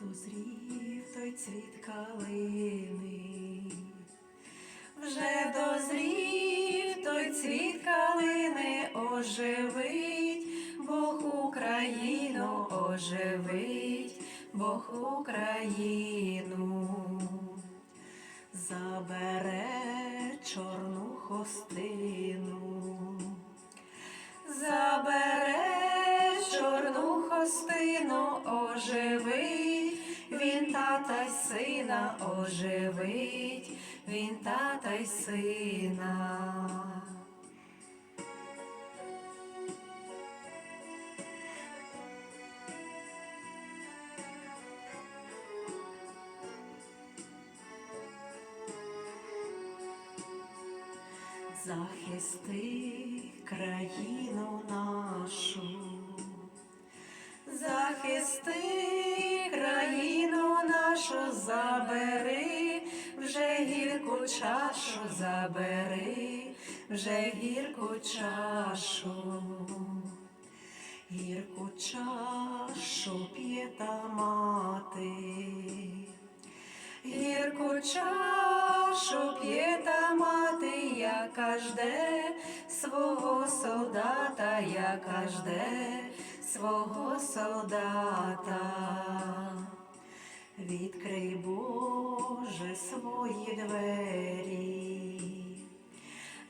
дозрів той цвіт калини, вже дозрів той цвіт калини, оживить Бог Україну, оживить Бог Україну, забере чорну хостину. Забере тата й сина, оживить, він тата й сина. Захисти країну нашу, захисти нашу, забери, вже гірку чашу, забери, вже гірку чашу, гірку чашу п'є та мати. Гірку чашу п'є та мати, яка жде свого солдата, яка жде свого солдата. Відкрий, Боже, свої двері,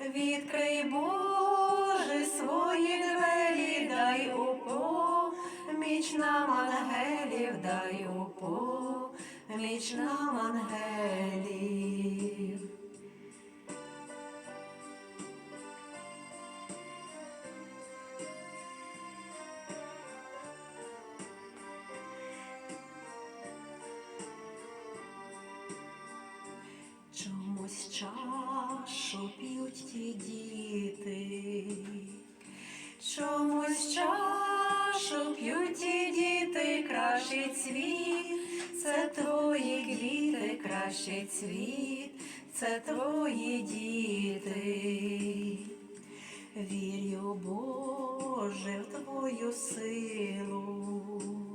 відкрий, Боже, свої двері, дай упоміч нам ангелів, дай упоміч нам ангелів. Чомусь чашу п'ють ті діти, чомусь чашу п'ють ті діти, кращий цвіт, це твої квіти, кращий цвіт, це твої діти. Вірю, Боже, в твою силу.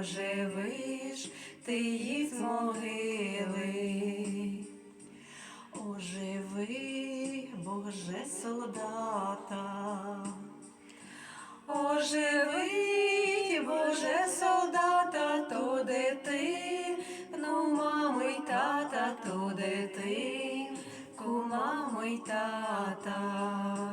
Оживиш, ти їх з могили. Оживи, Боже, солдата. Оживи, Боже, солдата, то дитину, мами й тата, то дитинку, мами й тата.